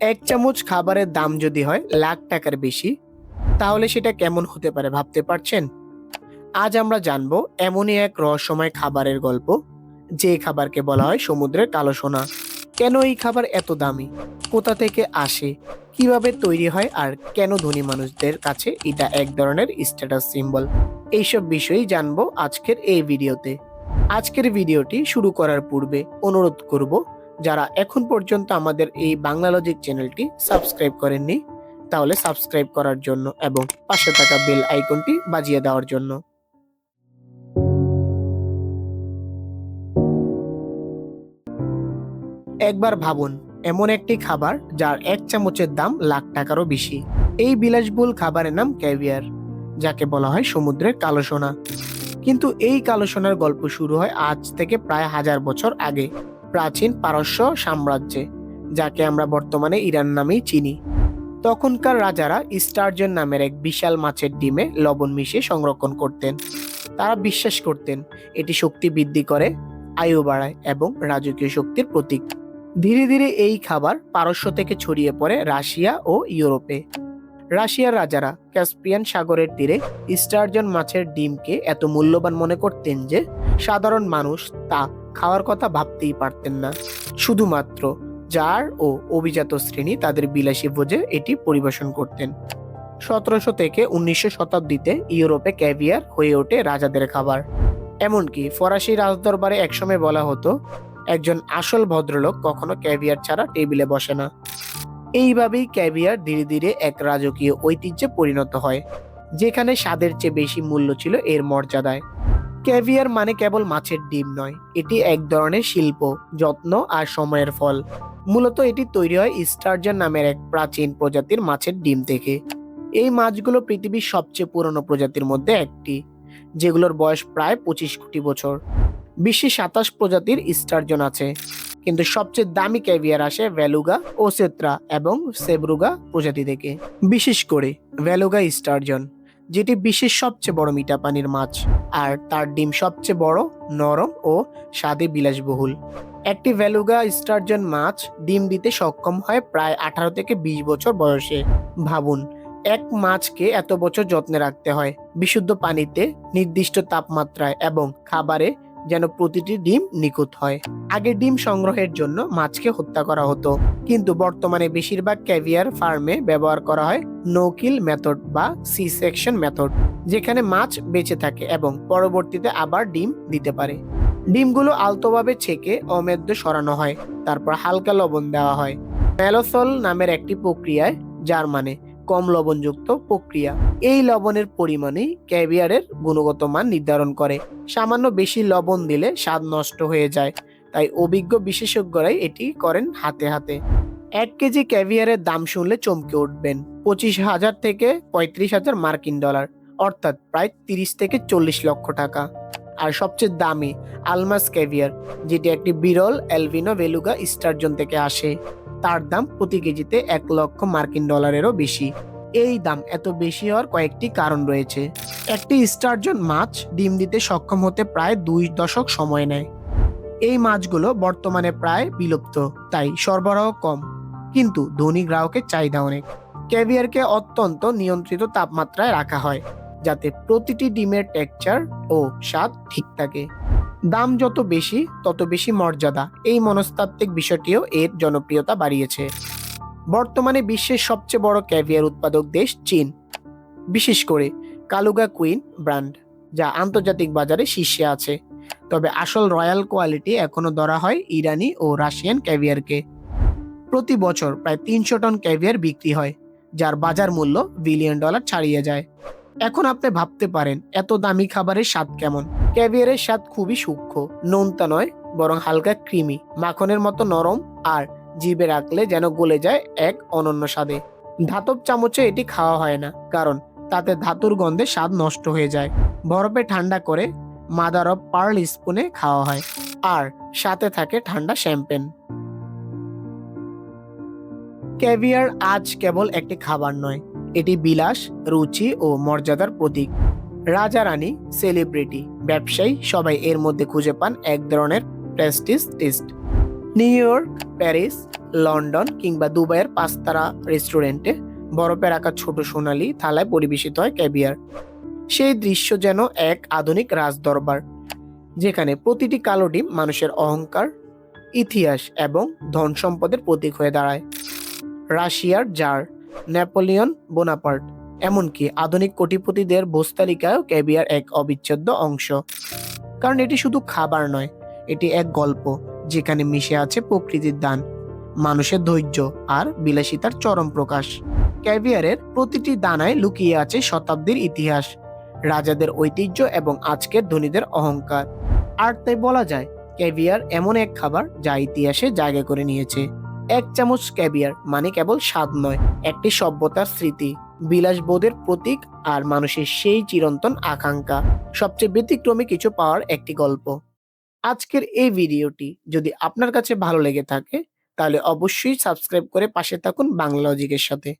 এক চামচ খাবারের দাম যদি হয় লাখ টাকার বেশি, তাহলে সেটা কেমন হতে পারে ভাবতে পারছেন? আজ আমরা জানব এমনই এক রহস্যময় খাবারের গল্প, যে খাবারকে বলা হয় সমুদ্রের কালো সোনা। কেন এই খাবার এত দামি? কোথা থেকে আসে? কীভাবে তৈরি হয়? আর কেন ধনী মানুষদের কাছে এটা এক ধরনের স্ট্যাটাস সিম্বল এইসব বিষয়েই জানব আজকের এই ভিডিওতে। আজকের ভিডিওটি শুরু করার পূর্বে অনুরোধ করব যারা এখন পর্যন্ত আমাদের এই বাংলা লজিক চ্যানেলটি সাবস্ক্রাইব করেননি, তাহলে সাবস্ক্রাইব করার জন্য এবং পাশে থাকা বেল আইকনটি বাজিয়ে দেওয়ার জন্য। একবার ভাবুন, এমন একটি খাবার যার এক চামচের দাম লাখ টাকারও বেশি। এই বিলাসবহুল খাবারের নাম ক্যাভিয়ার, যাকে বলা হয় সমুদ্রের কালো সোনা। কিন্তু এই কালো সোনার গল্প শুরু হয় আজ থেকে প্রায় হাজার বছর আগে। প্রাচীন পারস্য সাম্রাজ্যে, যাকে আমরা বর্তমানে ইরান নামেই চিনি। তখনকার রাজারা স্টার্জন নামের এক বিশাল মাছের ডিমে লবণ মিশিয়ে সংরক্ষণ করতেন। তারা বিশ্বাস করতেন, এটি শক্তি বৃদ্ধি করে, আয়ু বাড়ায় এবং রাজকীয় শক্তির প্রতীক। ধীরে ধীরে এই খাবার পারস্য থেকে ছড়িয়ে পড়ে রাশিয়া ও ইউরোপে। রাশিয়ার রাজারা ক্যাসপিয়ান সাগরের তীরে স্টার্জন মাছের ডিমকে এত মূল্যবান মনে করতেন যে, সাধারণ মানুষ তা খাওয়ার কথা ভাবতেই পারতেন না। শুধুমাত্র জার ও অভিজাত শ্রেণি তাদের বিলাসী ভোজে এটি পরিবেশন করতেন। সতেরোশো থেকে উনিশশো শতাব্দীতে ইউরোপে ক্যাভিয়ার হয়ে ওঠে রাজাদের খাবার। এমনকি ফরাসি রাজদরবারে একসময় বলা হতো, একজন আসল ভদ্রলোক কখনো ক্যাভিয়ার ছাড়া টেবিলে বসে না। এইভাবেই ক্যাভিয়ার ধীরে ধীরে এক রাজকীয় ঐতিহ্যে পরিণত হয়, যেখানে স্বাদের চেয়ে বেশি মূল্য ছিল এর মর্যাদায়। ক্যাভিয়ার মানে কেবল মাছের ডিম নয়, এটি এক ধরনের শিল্প, যত্ন আর সময়ের ফল। মূলত এটি তৈরি হয় স্টার্জার নামের এক প্রাচীন প্রজাতির মাছের ডিম থেকে। এই মাছগুলো পৃথিবীর সবচেয়ে পুরনো প্রজাতির মধ্যে একটি, যেগুলোর বয়স প্রায় পঁচিশ কোটি বছর। বিশ্বে সাতাশ প্রজাতির স্টার্জন আছে, কিন্তু সবচেয়ে দামি ক্যাভিয়ার আসে ভ্যালুগা, ওসেত্রা এবং সেবরুগা প্রজাতি থেকে। বিশেষ করে ভ্যালুগা স্টার্জন যেটি বিশ্বের সবচেয়ে বড় মিঠা পানির মাছ, আর তার ডিম সবচেয়ে বড়, নরম ও স্বাদে বিলাসবহুল। একটি ভ্যালুগা স্টার্জন মাছ ডিম দিতে সক্ষম হয় প্রায় আঠারো থেকে বিশ বছর বয়সে। ভাবুন, এক মাছকে এত বছর যত্নে রাখতে হয়। বিশুদ্ধ পানিতে নির্দিষ্ট তাপমাত্রায় এবং খাবারে যেন প্রতিটি ডিম নিখুঁত হয়। আগে ডিম সংগ্রহের জন্য মাছকে হত্যা করা হতো। কিন্তু বর্তমানে বেশিরভাগ ক্যাভিয়ার ফার্মে ব্যবহার করা হয় নোকিল মেথড বা সি সেকশন মেথড যেখানে মাছ বেঁচে থাকে এবং পরবর্তীতে আবার ডিম দিতে পারে। ডিমগুলো আলতোভাবে ছেঁকে অমেদ্য সরানো হয়, তারপর হালকা লবণ দেওয়া হয়। ম্যালোসল নামের একটি প্রক্রিয়ায় যার মানে কম লবণযুক্ত প্রক্রিয়া। এই লবণের পরিমাণই ক্যাভিয়ারের গুণগত মান নির্ধারণ করে। সামান্য বেশি লবণ দিলে স্বাদ নষ্ট হয়ে যায়, তাই অভিজ্ঞ বিশেষজ্ঞরাই এটি করেন হাতে হাতে। এক কেজি ক্যাভিয়ারের দাম শুনলে চমকে উঠবেন, পঁচিশ হাজার থেকে পঁয়ত্রিশ হাজার মার্কিন ডলার, অর্থাৎ প্রায় তিরিশ থেকে চল্লিশ লক্ষ টাকা। আর সবচেয়ে দামি আলমাস ক্যাভিয়ার, যেটি একটি বিরল অ্যালভিনো ভেলুগা স্টার্জন থেকে আসে। তার দাম প্রতি কেজিতে এক লক্ষ মার্কিন ডলারেরও বেশি। এই দাম এত বেশি হওয়ার কয়েকটি কারণ রয়েছে। একটি স্টার্জন মাছ ডিম দিতে সক্ষম হতে প্রায় দুই দশক সময় নেয়। এই মাছগুলো বর্তমানে প্রায় বিলুপ্ত, তাই সরবরাহ কম। কিন্তু ধনী গ্রাহকের চাহিদা অনেক। ক্যাভিয়ারকে অত্যন্ত নিয়ন্ত্রিত তাপমাত্রায় রাখা হয়, যাতে প্রতিটি ডিমের টেক্সচার ও স্বাদ ঠিক থাকে। দাম যত বেশি, তত বেশি মর্যাদা। এই মনস্তাত্ত্বিক বিষয়টিও এর জনপ্রিয়তা বাড়িয়েছে। বর্তমানে বিশ্বের সবচেয়ে বড় ক্যাভিয়ার উৎপাদক দেশ চীন। বিশেষ করে কালুগা কুইন ব্র্যান্ড, যা আন্তর্জাতিক বাজারে শীর্ষে আছে। তবে আসল রয়্যাল কোয়ালিটি এখনও ধরা হয় ইরানি ও রাশিয়ান ক্যাভিয়ারকে। প্রতি বছর প্রায় তিনশো টন ক্যাভিয়ার বিক্রি হয়, যার বাজার মূল্য বিলিয়ন ডলার ছাড়িয়ে যায়। এখন আপনি ভাবতে পারেন, এত দামি খাবারের স্বাদ কেমন? ক্যাভিয়ারের স্বাদ খুবই সূক্ষ্ম, নোনতা নয়, বরং হালকা ক্রিমি, মাখনের মতো নরম আর জিভে রাখলে যেন গলে যায় এক অনন্য স্বাদে। ধাতব চামচে এটি খাওয়া হয় না, কারণ তাতে ধাতুর গন্ধে স্বাদ নষ্ট হয়ে যায়। বরফে ঠান্ডা করে মাদার অফ পার্ল স্পুনে খাওয়া হয়, আর সাথে থাকে ঠান্ডা শ্যাম্পেন। ক্যাভিয়ার আজ কেবল একটি খাবার নয় এটি বিলাস, রুচি ও মর্যাদার প্রতীক। রাজা, রানী সেলিব্রিটি ব্যবসায়ী সবাই এর মধ্যে খুঁজে পান এক ধরনের prestige test New York Paris London কিংবা দুবাইয়ের পাঁচতারা রেস্টুরেন্টে বরফে রাখা ছোট সোনালি থালায় পরিবেশিত হয় ক্যাবিয়ার সেই দৃশ্য যেন এক আধুনিক রাজদরবার, যেখানে প্রতিটি কালো ডিম মানুষের অহংকার, ইতিহাস এবং ধন সম্পদের প্রতীক হয়ে দাঁড়ায়। রাশিয়ার জার নেপোলিয়ন বোনাপার্ট, এমনকি আধুনিক কোটিপতিদের ভোজ ক্যাবিয়ার এক অবিচ্ছেদ্য অংশ। কারণ এটি শুধু খাবার নয়, এটি এক গল্প, যেখানে মিশে আছে প্রকৃতির দান, মানুষের ধৈর্য আর বিলাসিতার চরম প্রকাশ। ক্যাভিয়ারের প্রতিটি দানায় লুকিয়ে আছে শতাব্দীর ইতিহাস, রাজাদের ঐতিহ্য এবং আজকের ধনীদের অহংকার। আর তাই বলা যায়, ক্যাভিয়ার এমন এক খাবার যা ইতিহাসে জায়গা করে নিয়েছে। এক চামচ ক্যাবিয়ার মানে কেবল স্বাদ নয়, একটি সভ্যতার স্মৃতি, বিলাসবোধের প্রতীক আর মানুষের সেই চিরন্তন আকাঙ্ক্ষা। সবচেয়ে ব্যতিক্রমী কিছু পাওয়ার একটি গল্প। আজকের এই ভিডিওটি যদি আপনার কাছে ভালো লেগে থাকে, তাহলে অবশ্যই সাবস্ক্রাইব করে পাশে থাকুন বাংলা লজিকের সাথে।